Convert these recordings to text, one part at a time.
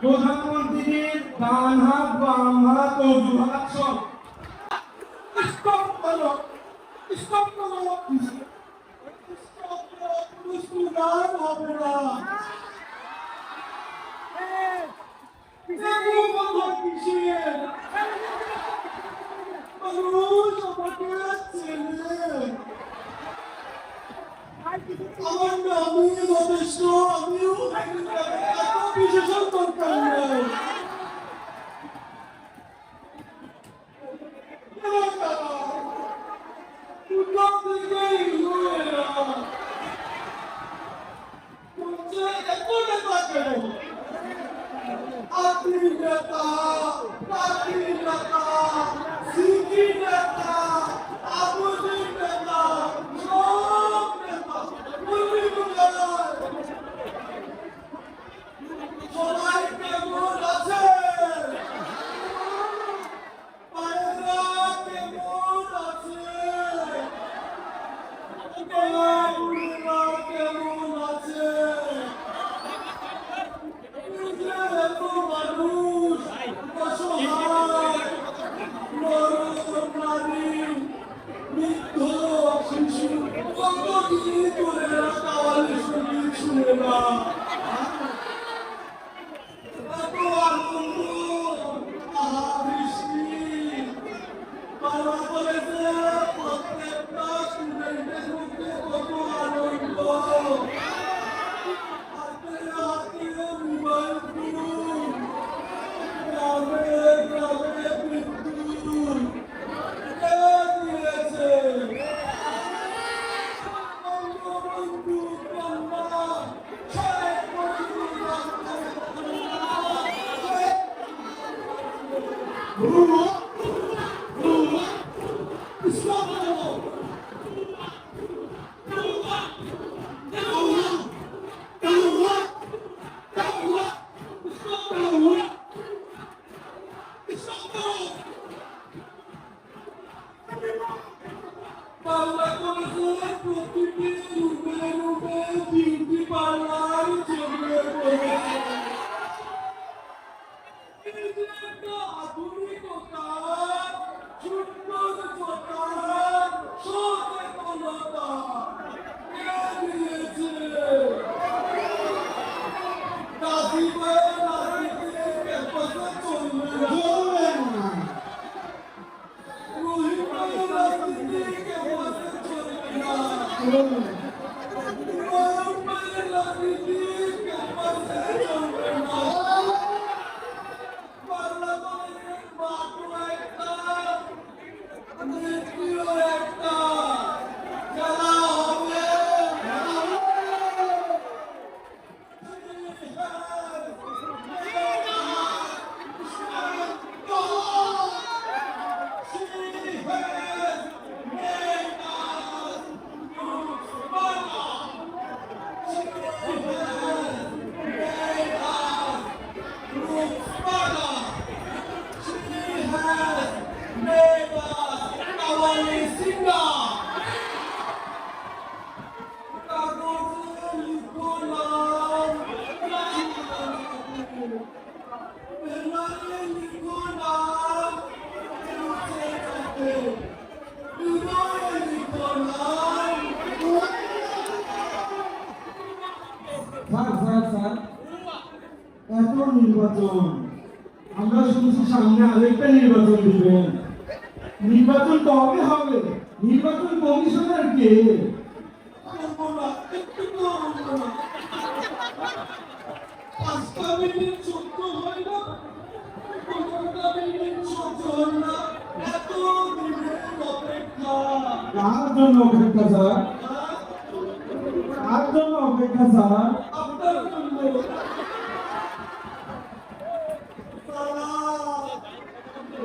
প্রধানমন্ত্রীর ডান হাত বাম হাত অজু হাত সব স্টপ করো স্টপ করো স্টপ করো পুরস্কার হবে না এগুলো বন্ধ কিসের মানুষ আমাকে ছেলে আমার নামই যথেষ্ট আমিও এত বিশেষণ দরকার নেই। আপনি নেতা আপনি নেতা সিকি নেতা। 그런 নির্বাচন। আমরা শুনছি সামনে আরেকটা নির্বাচন দিবেন। নির্বাচন কবে হবে? নির্বাচন কমিশনার কে? অপেক্ষা। অপেক্ষা স্যার? অপেক্ষা স্যার? আপনার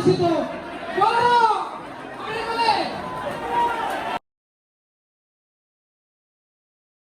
felicito.